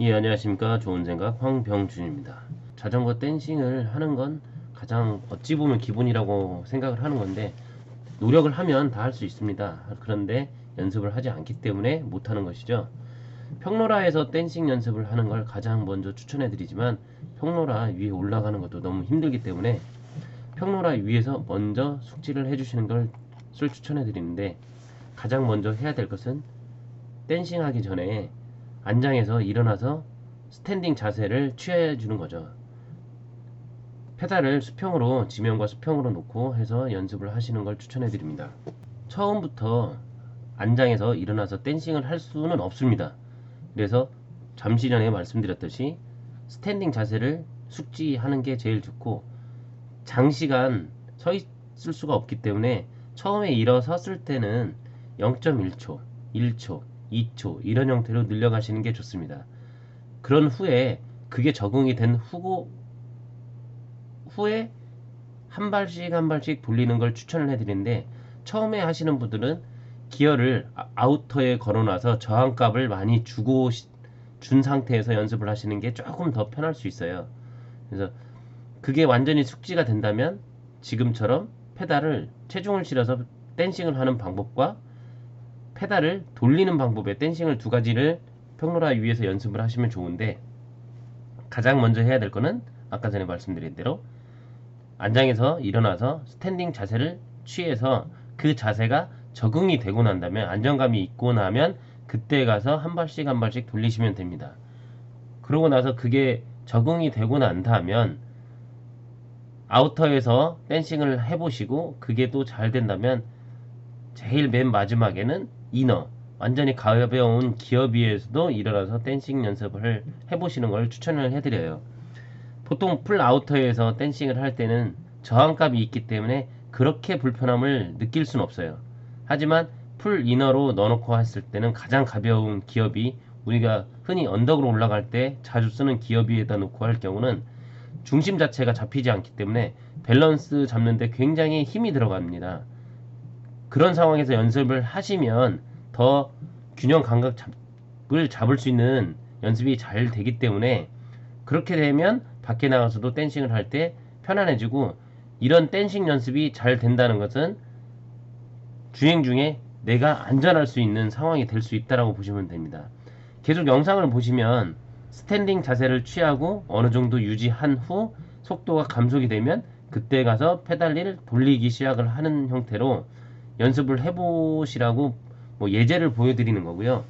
예, 안녕하십니까. 좋은 생각 황병준입니다. 자전거 댄싱을 하는 건 가장 어찌 보면 기본이라고 생각을 하는 건데 노력을 하면 다 할 수 있습니다. 그런데 연습을 하지 않기 때문에 못하는 것이죠. 평로라에서 댄싱 연습을 하는 걸 가장 먼저 추천해 드리지만 평로라 위에 올라가는 것도 너무 힘들기 때문에 평로라 위에서 먼저 숙지를 해주시는 것을 추천해 드리는데 가장 먼저 해야 될 것은 댄싱 하기 전에 안장에서 일어나서 스탠딩 자세를 취해 주는 거죠. 페달을 수평으로 지면과 수평으로 놓고 해서 연습을 하시는 걸 추천해 드립니다. 처음부터 안장에서 일어나서 댄싱을 할 수는 없습니다. 그래서 잠시 전에 말씀드렸듯이 스탠딩 자세를 숙지하는 게 제일 좋고 장시간 서 있을 수가 없기 때문에 처음에 일어섰을 때는 0.1초, 1초, 2초 이런 형태로 늘려가시는 게 좋습니다. 그런 후에 그게 적응이 된 후고 후에 한 발씩 한 발씩 돌리는 걸 추천을 해드리는데 처음에 하시는 분들은 기어를 아- 아우터에 걸어놔서 저항값을 많이 주고 시- 준 상태에서 연습을 하시는 게 조금 더 편할 수 있어요. 그래서 그게 완전히 숙지가 된다면 지금처럼 페달을 체중을 실어서 댄싱을 하는 방법과 페달을 돌리는 방법의 댄싱을 두 가지를 평로라 위에서 연습을 하시면 좋은데 가장 먼저 해야 될 거는 아까 전에 말씀드린 대로 안장에서 일어나서 스탠딩 자세를 취해서 그 자세가 적응이 되고 난다면 안정감이 있고 나면 그때 가서 한 발씩 한 발씩 돌리시면 됩니다. 그러고 나서 그게 적응이 되고 난다면 아우터에서 댄싱을 해보시고 그게 또 잘 된다면 제일 맨 마지막에는 이너 완전히 가벼운 기어비에서도 일어나서 댄싱 연습을 해보시는 걸 추천을 해드려요. 보통 풀 아우터에서 댄싱을 할 때는 저항감이 있기 때문에 그렇게 불편함을 느낄 수는 없어요. 하지만 풀 이너로 넣어놓고 했을 때는 가장 가벼운 기업이 우리가 흔히 언덕으로 올라갈 때 자주 쓰는 기업 위에다 놓고 할 경우는 중심 자체가 잡히지 않기 때문에 밸런스 잡는데 굉장히 힘이 들어갑니다. 그런 상황에서 연습을 하시면 더 균형 감각을 잡을 수 있는 연습이 잘 되기 때문에 그렇게 되면 밖에 나가서도 댄싱을 할 때 편안해지고 이런 댄싱 연습이 잘 된다는 것은 주행 중에 내가 안전할 수 있는 상황이 될 수 있다라고 보시면 됩니다. 계속 영상을 보시면 스탠딩 자세를 취하고 어느 정도 유지한 후 속도가 감속이 되면 그때 가서 페달리를 돌리기 시작을 하는 형태로 연습을 해보시라고 뭐 예제를 보여드리는 거고요.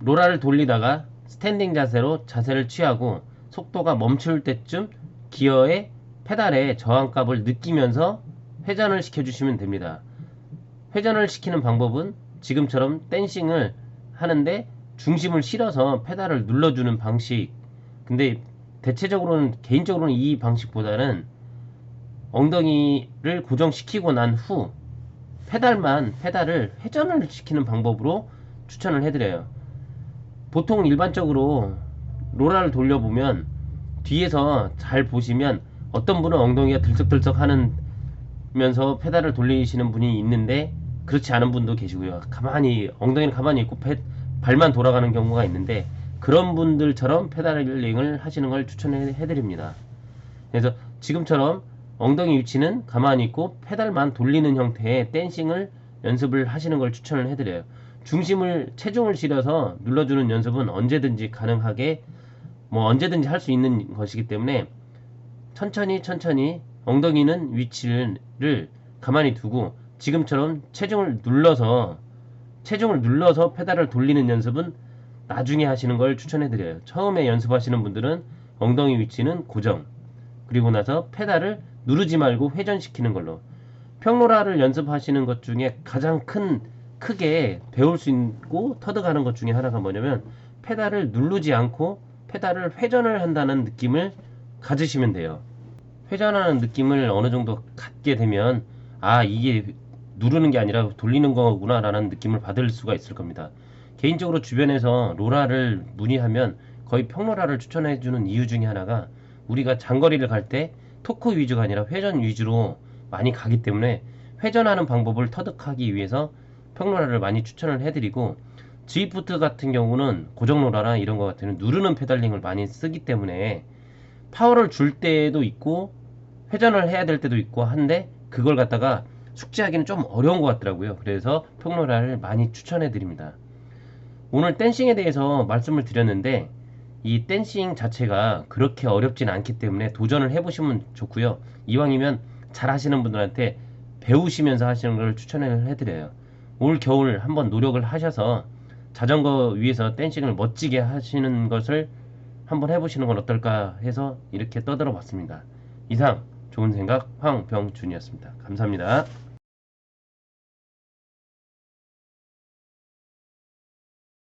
로라를 돌리다가 스탠딩 자세로 자세를 취하고 속도가 멈출 때쯤 기어의 페달의 저항값을 느끼면서 회전을 시켜주시면 됩니다. 회전을 시키는 방법은 지금처럼 댄싱을 하는데 중심을 실어서 페달을 눌러주는 방식. 근데 대체적으로는 개인적으로는 이 방식보다는 엉덩이를 고정시키고 난 후 페달만 페달을 회전을 시키는 방법으로 추천을 해드려요. 보통 일반적으로 로라를 돌려보면 뒤에서 잘 보시면 어떤 분은 엉덩이가 들썩들썩 하면서 페달을 돌리시는 분이 있는데 그렇지 않은 분도 계시고요. 가만히 엉덩이는 가만히 있고 페, 발만 돌아가는 경우가 있는데 그런 분들처럼 페달링을 하시는 걸 추천해 드립니다. 그래서 지금처럼 엉덩이 위치는 가만히 있고 페달만 돌리는 형태의 댄싱을 연습을 하시는 걸 추천을 해드려요. 중심을 체중을 실어서 눌러주는 연습은 언제든지 가능하게 뭐 언제든지 할 수 있는 것이기 때문에 천천히 천천히 엉덩이는 위치를 가만히 두고 지금처럼 체중을 눌러서 체중을 눌러서 페달을 돌리는 연습은 나중에 하시는 걸 추천해 드려요. 처음에 연습하시는 분들은 엉덩이 위치는 고정. 그리고 나서 페달을 누르지 말고 회전시키는 걸로. 평로라를 연습하시는 것 중에 가장 큰 크게 배울 수 있고 터득하는 것 중에 하나가 뭐냐면 페달을 누르지 않고 페달을 회전을 한다는 느낌을 가지시면 돼요. 회전하는 느낌을 어느 정도 갖게 되면 아 이게 누르는 게 아니라 돌리는 거구나 라는 느낌을 받을 수가 있을 겁니다. 개인적으로 주변에서 로라를 문의하면 거의 평로라를 추천해 주는 이유 중에 하나가 우리가 장거리를 갈때 토크 위주가 아니라 회전 위주로 많이 가기 때문에 회전하는 방법을 터득하기 위해서 평로라를 많이 추천을 해드리고 G푸트 같은 경우는 고정로라나 이런 것 같은 누르는 페달링을 많이 쓰기 때문에 파워를 줄 때도 있고 회전을 해야 될 때도 있고 한데 그걸 갖다가 숙지하기는 좀 어려운 것 같더라고요. 그래서 평로라를 많이 추천해 드립니다. 오늘 댄싱에 대해서 말씀을 드렸는데 이 댄싱 자체가 그렇게 어렵진 않기 때문에 도전을 해보시면 좋고요. 이왕이면 잘 하시는 분들한테 배우시면서 하시는 걸 추천을 해드려요. 올 겨울 한번 노력을 하셔서 자전거 위에서 댄싱을 멋지게 하시는 것을 한번 해보시는 건 어떨까 해서 이렇게 떠들어 봤습니다. 이상 좋은 생각 황병준이었습니다. 감사합니다.